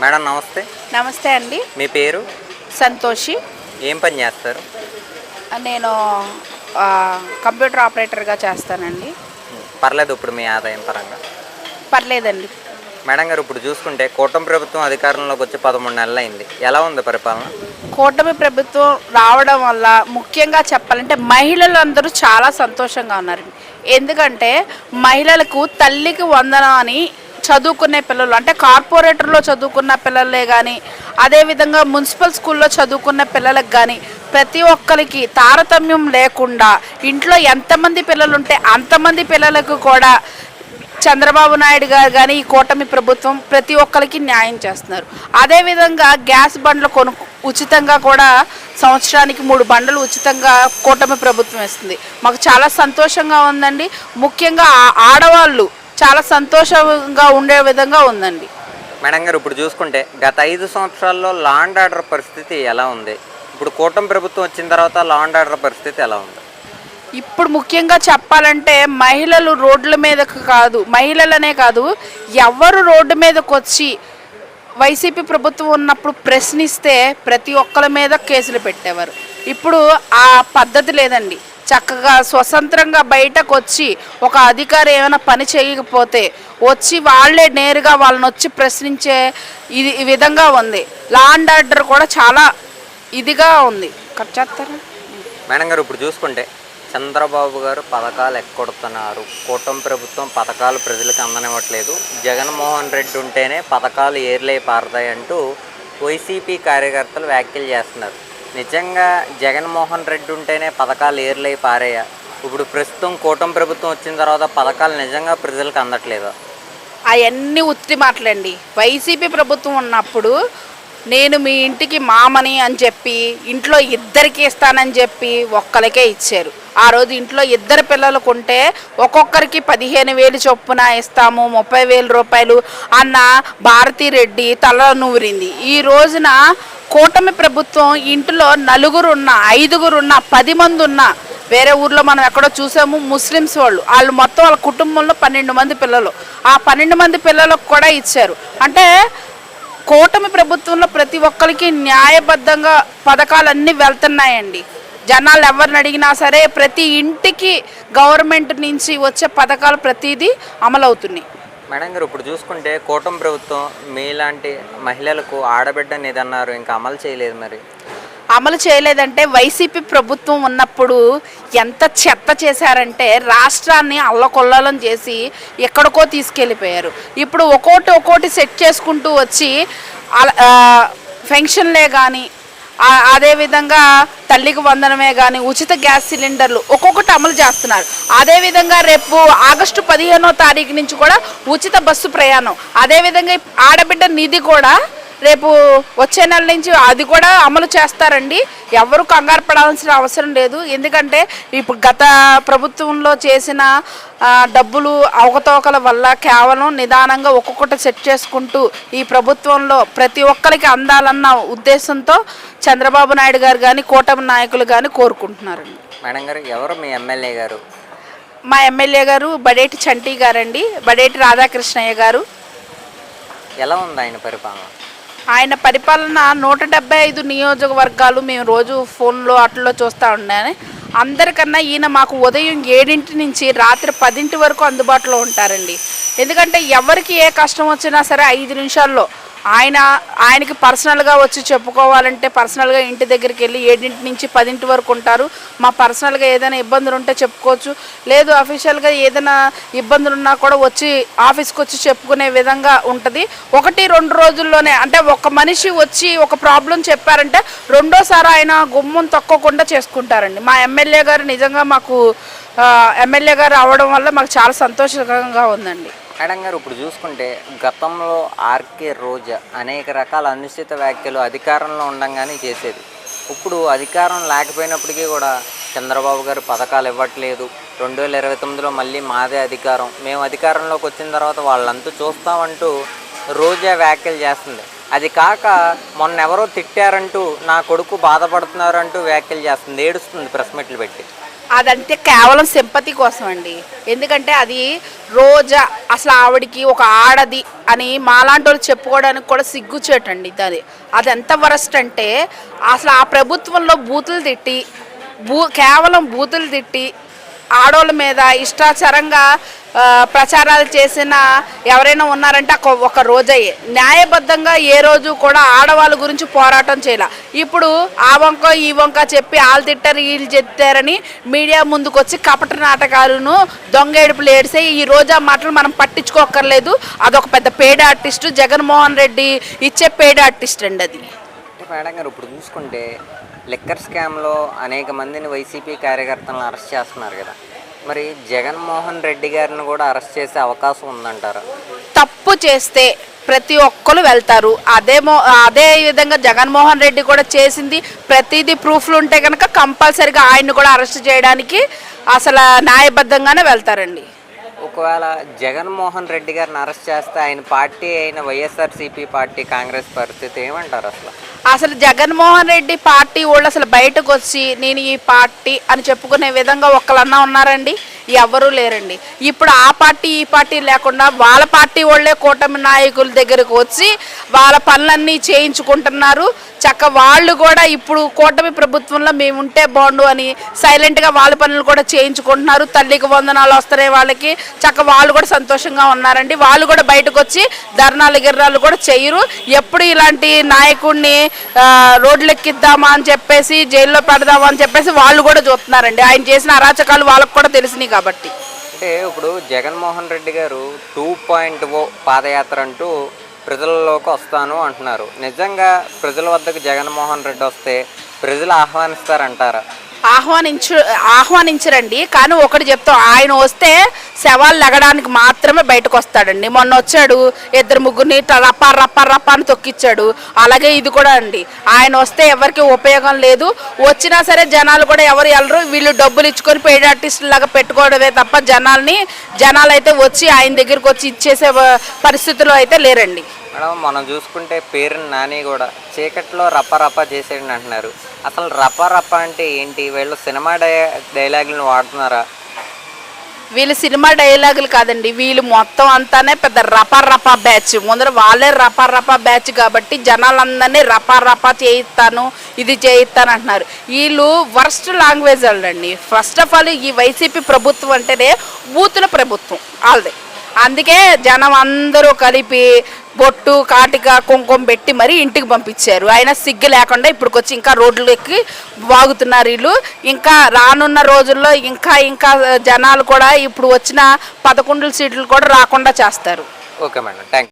Madam నమస్తే. నమస్తే అండి. మీ పేరు? సంతోషి. ఏం పని చేస్తారు? నేను కంప్యూటర్ ఆపరేటర్గా చేస్తానండి. పర్లేదు ఇప్పుడు మీ ఆదాయం పరంగా. పర్లేదండి. మేడం గారు ఇప్పుడు చూసుకుంటే కూటమి ప్రభుత్వం అధికారంలోకి వచ్చి పదమూడు నెలలు అయింది ఎలా ఉంది పరిపాలన? కూటమి ప్రభుత్వం రావడం వల్ల ముఖ్యంగా చెప్పాలంటే మహిళలందరూ చాలా సంతోషంగా ఉన్నారండి. ఎందుకంటే మహిళలకు తల్లికి వందనం అని చదువుకునే పిల్లలు అంటే కార్పొరేటర్లో చదువుకున్న పిల్లలే కానీ అదేవిధంగా మున్సిపల్ స్కూల్లో చదువుకున్న పిల్లలకు కానీ ప్రతి ఒక్కరికి తారతమ్యం లేకుండా ఇంట్లో ఎంతమంది పిల్లలు ఉంటే అంతమంది పిల్లలకు కూడా చంద్రబాబు నాయుడు గారు కానీ ఈ కూటమి ప్రభుత్వం ప్రతి ఒక్కరికి న్యాయం చేస్తున్నారు. అదేవిధంగా గ్యాస్ బండ్లు కొను ఉచితంగా కూడా సంవత్సరానికి మూడు బండ్లు ఉచితంగా కూటమి ప్రభుత్వం ఇస్తుంది. మాకు చాలా సంతోషంగా ఉందండి. ముఖ్యంగా ఆ- ఆడవాళ్ళు చాలా సంతోషంగా ఉండే విధంగా ఉందండి. మేడం గారు ఇప్పుడు చూసుకుంటే గత ఐదు సంవత్సరాల్లో లా అండ్ ఆర్డర్ పరిస్థితి ఎలా ఉంది? ఇప్పుడు కూటమి ప్రభుత్వం వచ్చిన తర్వాత లా అండ్ ఆర్డర్ పరిస్థితి ఎలా ఉంది? ఇప్పుడు ముఖ్యంగా చెప్పాలంటే మహిళలు రోడ్ల మీదకు కాదు మహిళలనే కాదు ఎవరు రోడ్డు మీదకి వచ్చి వైసీపీ ప్రభుత్వం ఉన్నప్పుడు ప్రశ్నిస్తే ప్రతి ఒక్కరి మీద కేసులు పెట్టేవారు. ఇప్పుడు ఆ పద్ధతి లేదండి. చక్కగా స్వతంత్రంగా బయటకు వచ్చి ఒక అధికారి ఏమైనా పని చేయకపోతే వచ్చి వాళ్ళే నేరుగా వాళ్ళని వచ్చి ప్రశ్నించే ఇది ఈ విధంగా ఉంది. లా అండ్ ఆర్డర్ కూడా చాలా ఇదిగా ఉంది. కట్ చేస్తారా? మేడం గారు ఇప్పుడు చూసుకుంటే చంద్రబాబు గారు పథకాలు ఎక్కొడుతున్నారు. కూటమి ప్రభుత్వం పథకాలు ప్రజలకు అందనివ్వట్లేదు. జగన్మోహన్ రెడ్డి ఉంటేనే పథకాలు ఏర్లై పారతాయి అంటూ వైసీపీ కార్యకర్తలు వ్యాఖ్యలు చేస్తున్నారు. నిజంగా జగన్మోహన్ రెడ్డి ఉంటేనే పథకాలు ఏర్లై పారేయ. ఇప్పుడు ప్రస్తుతం కూటమి ప్రభుత్వం వచ్చిన తర్వాత పథకాలు నిజంగా ప్రజలకు అందట్లేదు? అవన్నీ ఉత్తి మాటలండి. వైసీపీ ప్రభుత్వం ఉన్నప్పుడు నేను మీ ఇంటికి మామని అని చెప్పి ఇంట్లో ఇద్దరికి ఇస్తానని చెప్పి ఒక్కరికే ఇచ్చారు. ఆ రోజు ఇంట్లో ఇద్దరు పిల్లలకు ఉంటే ఒక్కొక్కరికి పదిహేను వేలు చొప్పున ఇస్తాము ముప్పై వేల రూపాయలు అన్న భారతీ రెడ్డి తల నూరింది. ఈ రోజున కూటమి ప్రభుత్వం ఇంటిలో నలుగురు ఉన్న ఐదుగురు ఉన్న పది మంది ఉన్న వేరే ఊర్లో మనం ఎక్కడో చూసాము ముస్లిమ్స్ వాళ్ళు. వాళ్ళు మొత్తం వాళ్ళ కుటుంబంలో పన్నెండు మంది పిల్లలు. ఆ పన్నెండు మంది పిల్లలకు కూడా ఇచ్చారు. అంటే కూటమి ప్రభుత్వంలో ప్రతి ఒక్కరికి న్యాయబద్ధంగా పథకాలన్నీ వెళ్తున్నాయండి. జనాలు ఎవరిని అడిగినా సరే ప్రతి ఇంటికి గవర్నమెంట్ నుంచి వచ్చే పథకాలు ప్రతిదీ అమలవుతున్నాయి. మేడం గారు ఇప్పుడు చూసుకుంటే కూటమి ప్రభుత్వం మీలాంటి మహిళలకు ఆడబిడ్డని ఏదన్నారు ఇంకా అమలు చేయలేదు మరి. అమలు చేయలేదంటే వైసీపీ ప్రభుత్వం ఉన్నప్పుడు ఎంత చెత్త చేశారంటే రాష్ట్రాన్ని అల్లకొల్లలం చేసి ఎక్కడికో తీసుకెళ్ళిపోయారు. ఇప్పుడు ఒక్కోటి ఒక్కోటి సెట్ చేసుకుంటూ వచ్చి అల- పెన్షన్లే కానీ అదేవిధంగా తల్లికి వందనమే కానీ ఉచిత గ్యాస్ సిలిండర్లు ఒక్కొక్కటి అమలు చేస్తున్నారు. అదేవిధంగా రేపు ఆగస్టు పదిహేనో తారీఖు నుంచి కూడా ఉచిత బస్సు ప్రయాణం. అదేవిధంగా ఆడబిడ్డ నిధి కూడా రేపు వచ్చే నెల నుంచి అది కూడా అమలు చేస్తారండి. ఎవరు కంగారు పడాల్సిన అవసరం లేదు. ఎందుకంటే ఇప్పుడు గత ప్రభుత్వంలో చేసిన డబ్బులు అవకతవకల వల్ల కేవలం నిదానంగా ఒక్కొక్కటి సెట్ చేసుకుంటూ ఈ ప్రభుత్వంలో ప్రతి ఒక్కరికి అందాలన్న ఉద్దేశంతో చంద్రబాబు నాయుడు గారు కానీ కూటమి నాయకులు కానీ కోరుకుంటున్నారండి. మేడం గారు ఎవరు మీ ఎమ్మెల్యే గారు? మా ఎమ్మెల్యే గారు బడేటి చంటి గారండి. బడేటి రాధాకృష్ణయ్య గారు. ఎలా ఉంది ఆయన పరిపాలన? ఆయన పరిపాలన నూట డెబ్బై ఐదు నియోజకవర్గాలు మేము రోజు ఫోన్లో అట్లలో చూస్తూ ఉన్నాను అందరికన్నా ఈయన మాకు ఉదయం ఏడింటి నుంచి రాత్రి పదింటి వరకు అందుబాటులో ఉంటారండి. ఎందుకంటే ఎవరికి ఏ కష్టం వచ్చినా సరే ఐదు నిమిషాల్లో ఆయన ఆయనకి పర్సనల్గా వచ్చి చెప్పుకోవాలంటే పర్సనల్గా ఇంటి దగ్గరికి వెళ్ళి ఏడింటి నుంచి పదింటి వరకు ఉంటారు. మా పర్సనల్గా ఏదైనా ఇబ్బందులు ఉంటే చెప్పుకోవచ్చు. లేదు అఫీషియల్గా ఏదైనా ఇబ్బందులు ఉన్నా కూడా వచ్చి ఆఫీస్కి వచ్చి చెప్పుకునే విధంగా ఉంటుంది. ఒకటి రెండు రోజుల్లోనే అంటే ఒక మనిషి వచ్చి ఒక ప్రాబ్లం చెప్పారంటే రెండోసారి ఆయన గుమ్మం తక్కకుండా చేసుకుంటారండి. మా ఎమ్మెల్యే గారు నిజంగా మాకు ఎమ్మెల్యే గారు అవడం వల్ల మాకు చాలా సంతోషకరంగా ఉందండి. మేడం గారు ఇప్పుడు చూసుకుంటే గతంలో ఆర్కే రోజా అనేక రకాల అనుచిత వ్యాఖ్యలు అధికారంలో ఉండంగానే చేసేది. ఇప్పుడు అధికారం లేకపోయినప్పటికీ కూడా చంద్రబాబు గారు పథకాలు ఇవ్వట్లేదు. రెండు వేల ఇరవై తొమ్మిదిలో మళ్ళీ మాదే అధికారం. మేము అధికారంలోకి వచ్చిన తర్వాత వాళ్ళంతా చూస్తామంటూ రోజా వ్యాఖ్యలు చేస్తుంది. అది కాక మొన్న ఎవరో తిట్టారంటూ నా కొడుకు బాధపడుతున్నారంటూ వ్యాఖ్యలు చేస్తుంది. ఏడుస్తుంది ప్రెస్ మీట్లు పెట్టి. అదంతే కేవలం సింపతి కోసం అండి ఎందుకంటే అది రోజా అసలు ఆవిడికి ఒక ఆడది అని మాలాంటి వాళ్ళు చెప్పుకోవడానికి కూడా సిగ్గుచేటండి అది అది ఎంత వరస్ట్ అంటే అసలు ఆ ప్రభుత్వంలో బూతులు తిట్టి బూ కేవలం బూతులు తిట్టి ఆడోళ్ళ మీద ఇష్టాచారంగా ప్రచారాలు చేసిన ఎవరైనా ఉన్నారంటే ఒక రోజయ్యే న్యాయబద్ధంగా ఏ రోజు కూడా ఆడవాళ్ళ గురించి పోరాటం చేయాల. ఇప్పుడు ఆ వంక ఈ వంక చెప్పి వాళ్ళు తిట్టారు వీళ్ళు చెప్తారని మీడియా ముందుకు వచ్చి కపట నాటకాలను దొంగ ఏడుపులు ఏడిసే ఈ రోజా మాటలు మనం పట్టించుకోక్కర్లేదు. అదొక పెద్ద పేడ ఆర్టిస్టు జగన్మోహన్ రెడ్డి ఇచ్చే పేడ ఆర్టిస్ట్ అండి అది మేడం గారు ఇప్పుడు చూసుకుంటే లిక్కర్ స్కామ్లో అనేక మందిని వైసీపీ కార్యకర్తలను అరెస్ట్ చేస్తున్నారు కదా. మరి జగన్మోహన్ రెడ్డి గారిని కూడా అరెస్ట్ చేసే అవకాశం ఉందంటారా? తప్పు చేస్తే ప్రతి ఒక్కరు వెళ్తారు. అదేమో అదే విధంగా జగన్మోహన్ రెడ్డి కూడా చేసింది ప్రతిదీ ప్రూఫ్లు ఉంటే కనుక కంపల్సరీగా ఆయన్ని కూడా అరెస్ట్ చేయడానికి అసలు న్యాయబద్ధంగానే వెళ్తారండి. ఒకవేళ జగన్మోహన్ రెడ్డి గారిని అరెస్ట్ చేస్తే ఆయన పార్టీ అయిన వైఎస్ఆర్సీపీ పార్టీ కాంగ్రెస్ పరిస్థితి ఏమంటారు అసలు? అసలు జగన్మోహన్ రెడ్డి పార్టీ వాళ్ళు అసలు బయటకు వచ్చి నేను ఈ పార్టీ అని చెప్పుకునే విధంగా ఒక్కలన్నా ఉన్నారండి? ఎవరూ లేరండి. ఇప్పుడు ఆ పార్టీ ఈ పార్టీ లేకుండా వాళ్ళ పార్టీ వాళ్ళే కూటమి నాయకుల దగ్గరకు వచ్చి వాళ్ళ పనులన్నీ చేయించుకుంటున్నారు. చక్క వాళ్ళు కూడా ఇప్పుడు కూటమి ప్రభుత్వంలో మేము ఉంటే బాగుండు అని సైలెంట్గా వాళ్ళ పనులు కూడా చేయించుకుంటున్నారు. తల్లికి వందనాలు వస్తున్నాయి వాళ్ళకి. చక్క వాళ్ళు కూడా సంతోషంగా ఉన్నారండి. వాళ్ళు కూడా బయటకు వచ్చి ధర్నాలు గిర్రాలు కూడా చేయరు. ఎప్పుడు ఇలాంటి నాయకుడిని రోడ్లెక్కిద్దామా అని చెప్పేసి జైల్లో పెడదామా అని చెప్పేసి వాళ్ళు కూడా చూస్తున్నారండి. ఆయన చేసిన అరాచకాలు వాళ్ళకు కూడా తెలిసినాయి కాబట్టి. అంటే ఇప్పుడు జగన్మోహన్ రెడ్డి గారు టూ పాయింట్ ఓ పాదయాత్ర అంటూ ప్రజలలోకి వస్తాను అంటున్నారు. నిజంగా ప్రజల వద్దకు జగన్మోహన్ రెడ్డి వస్తే ప్రజలు ఆహ్వానిస్తారంటారా? ఆహ్వానించు ఆహ్వానించరండి. కానీ ఒకటి చెప్తాం ఆయన వస్తే శవాలు లెగడానికి మాత్రమే బయటకు వస్తాడండి మొన్న వచ్చాడు ఇద్దరు ముగ్గురిని రప్ప రప్ప రప్ప అని తొక్కిచ్చాడు. అలాగే ఇది కూడా అండి. ఆయన వస్తే ఎవరికి ఉపయోగం లేదు. వచ్చినా సరే జనాలు కూడా ఎవరు వెళ్ళరు. వీళ్ళు డబ్బులు ఇచ్చుకొని పెయిడ్ ఆర్టిస్టులు లాగా పెట్టుకోవడమే తప్ప జనాల్ని జనాలు అయితే వచ్చి ఆయన దగ్గరికి వచ్చి ఇచ్చేసే పరిస్థితులు అయితే లేరండి. మేడం మనం చూసుకుంటే పేరు నాని కూడా చీకట్లో రప్ప రప్ప చేసేయండి అంటున్నారు. అసలు రప్ప రప్ప అంటే ఏంటి? వీళ్ళు సినిమా డై డైలాగులను వాడుతున్నారా? వీళ్ళు సినిమా డైలాగులు కాదండి. వీళ్ళు మొత్తం అంతానే పెద్ద రపా రపా బ్యాచ్. ముందర వాళ్ళే రపా రపా బ్యాచ్ కాబట్టి జనాలందరినీ రపా రపా చేయిస్తాను ఇది చేయిస్తాను అంటున్నారు. వీళ్ళు వర్స్ట్ లాంగ్వేజ్ వాళ్ళండి. ఫస్ట్ ఆఫ్ ఆల్ ఈ వైసీపీ ప్రభుత్వం అంటేనే బూతుల ప్రభుత్వం. ఆల్దే. అందుకే జనం అందరూ కలిపి బొట్టు కాటిక కుంకుమ పెట్టి మరీ ఇంటికి పంపించారు. అయినా సిగ్గు లేకుండా ఇప్పటికొచ్చి ఇంకా రోడ్లకి ఎక్కి వాగుతున్నారు వీళ్ళు. ఇంకా రానున్న రోజుల్లో ఇంకా ఇంకా జనాలు కూడా ఇప్పుడు వచ్చిన పదకొండు సీట్లు కూడా రాకుండా చేస్తారు. Okay madam. థ్యాంక్